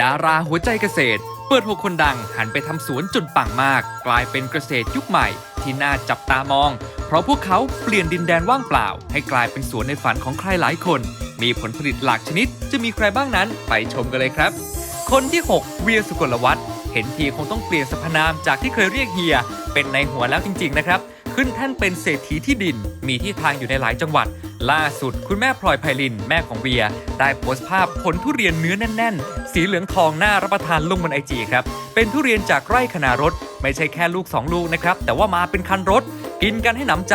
ดาราหัวใจเกษตร เปิดหัวคนดังหันไปทำสวนจนปังมาก กลายเป็นเกษตรยุคใหม่ ที่น่าจับตามอง เพราะพวกเขาเปลี่ยนดินแดนว่างเปล่า ให้กลายเป็นสวนในฝันของใครหลายคน มีผลผลิตหลากชนิด จะมีใครบ้างนั้นไปชมกันเลยครับ คนที่ 6 เวียสุกลวัฒน์เห็นทีคงต้องเปลี่ยนสรรพนามจากที่เคยเรียกเฮีย เป็นในหัวแล้วจริง ๆ นะครับ ขึ้นแท่นเป็นเศรษฐีที่ดิน มีที่ทางอยู่ในหลายจังหวัด ล่าสุดคุณแม่พลอยไพลิน แม่ของเวีย ได้โพสต์ภาพผลทุเรียนเนื้อแน่น ๆ สีเหลืองทองน่ารับประทานลงบนไอจีครับ เป็นทุเรียนจากไร่คณารถ ไม่ใช่แค่ลูก 2 ลูกนะครับ แต่ว่ามาเป็นคันรถ กินกันให้หนำใจ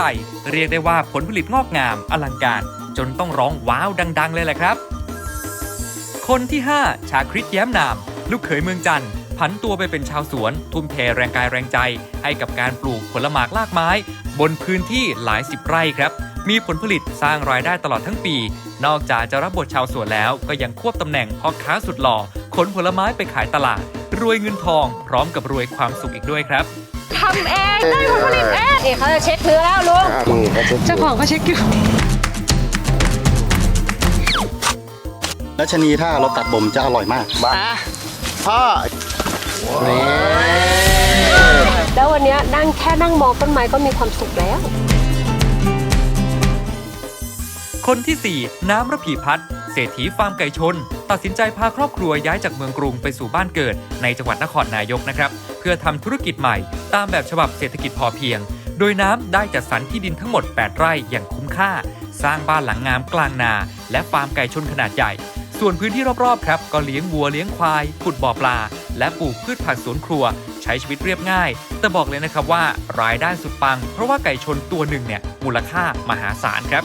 เรียกได้ว่าผลผลิตงอกงามอลังการ จนต้องร้องว้าวดัง ๆ เลยแหละครับ คนที่ 5 ชาคริตแย้มนาม ลูกเขยเมืองจันทร์ผันตัวไปเป็นชาวสวน ทุ่มเทแรงกายแรงใจ ให้กับการปลูกผลหมากลากไม้ บนพื้นที่หลายสิบไร่ครับ มีผลผลิตสร้างรายได้ตลอดทั้งปี นอกจากจะรับบทชาวสวนแล้วก็ยังควบตำแหน่งพ่อค้าสุดหล่อขนผลไม้ไปขายตลาด รวยเงินทอง พร้อมกับรวยความสุขอีกด้วยครับทำเองได้ผลผลิตเองเอกเขาจะเช็คเนื้อแล้วลุงนี่เขาจะเจ้าของเขาเช็คอยู่แล้วชะนีถ้าเราตัดบ่มจะอร่อยมากบ้าพ่อนี่แล้ววันเนี้ยนั่งแค่นั่งมองต้นไม้ก็มีความสุขแล้ว คนที่ 4 น้ำระพีพัฒน์เศรษฐีฟาร์มไก่ชน ตัดสินใจพาครอบครัวย้ายจากเมืองกรุงไปสู่บ้านเกิด ในจังหวัดนครนายกนะครับ เพื่อทำธุรกิจใหม่ ตามแบบฉบับเศรษฐกิจพอเพียง โดยน้ำได้จัดสรรที่ดินทั้งหมด 8 ไร่อย่างคุ้มค่า สร้างบ้านหลังงามกลางนา และฟาร์มไก่ชนขนาดใหญ่ ส่วนพื้นที่รอบๆครับก็เลี้ยงวัวเลี้ยงควายขุดบ่อปลา และปลูกพืชผักสวนครัว ใช้ชีวิตเรียบง่าย แต่บอกเลยนะครับว่ารายได้สุดปัง เพราะว่าไก่ชนตัวหนึ่งเนี่ยมูลค่ามหาศาลครับ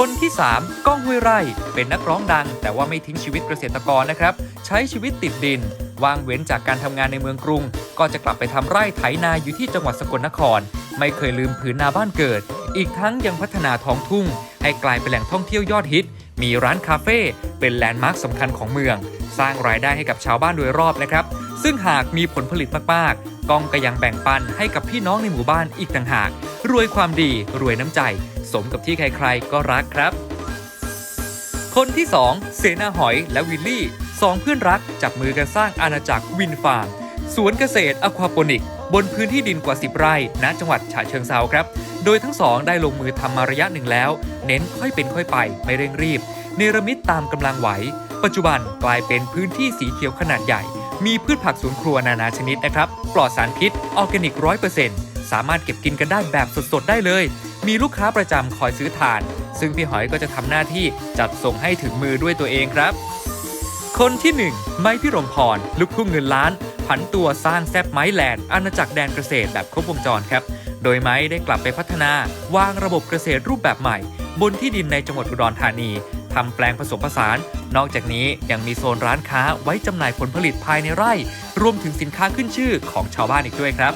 คนที่ 3 ก้องห้วยไร่ เป็นนักร้องดัง แต่ว่าไม่ทิ้งชีวิตเกษตรกรนะครับ ใช้ชีวิตติดดินว่างเว้นจากการทำงานในเมืองกรุง ก็จะกลับไปทำไร่ไถนาอยู่ที่จังหวัดสกลนคร ไม่เคยลืมผืนนาบ้านเกิด อีกทั้งยังพัฒนาท้องทุ่ง ให้กลายเป็นแหล่งท่องเที่ยวยอดฮิต มีร้านคาเฟ่เป็นแลนด์มาร์คสำคัญของเมือง สร้างรายได้ให้กับชาวบ้านโดยรอบนะครับ ซึ่งหากมีผลผลิตมากๆกองก็ยังแบ่งปันให้กับพี่น้องในหมู่บ้านอีกต่างหาก รวยความดีรวยน้ำใจ สมกับที่ใครๆ ก็รักครับ คนที่ 2 เสนาหอยและวิลลี่สองเพื่อนรักจับมือกันสร้างอาณาจักรวินฟาร์มสวนเกษตรอควาโปนิก บนพื้นที่ดินกว่า 10 ไร่ณจังหวัดฉะเชิงเซาครับ โดยทั้งสองได้ลงมือทำมาระยะหนึ่งแล้ว เน้นค่อยเป็นค่อยไปไม่เร่งรีบ เนรมิตตามกำลังไหว ปัจจุบันกลายเป็นพื้นที่สีเขียวขนาดใหญ่ มีพืชผักสวนครัวนานาชนิดนะครับ ปลอดสารพิษออร์แกนิกร้อยเปอร์เซ็นต์สามารถเก็บกินกันได้แบบสดๆ ได้เลย มีลูกค้าประจำคอยซื้อทาน ซึ่งพี่หอยก็จะทำหน้าที่จัดส่งให้ถึงมือด้วยตัวเองครับ คนที่ 1 ไม้พิรมพร ลูกทุ่งเงินล้าน ผันตัวสร้างแซบไม้แลนด์อาณาจักรแดนเกษตรแบบครบวงจรครับ โดยไม้ได้กลับไปพัฒนาวางระบบเกษตรรูปแบบใหม่ บนที่ดินในจังหวัดอุดรธานีทำแปลงผสมผสาน นอกจากนี้ยังมีโซนร้านค้าไว้จำหน่ายผลผลิตภายในไร่ รวมถึงสินค้าขึ้นชื่อของชาวบ้านอีกด้วยครับ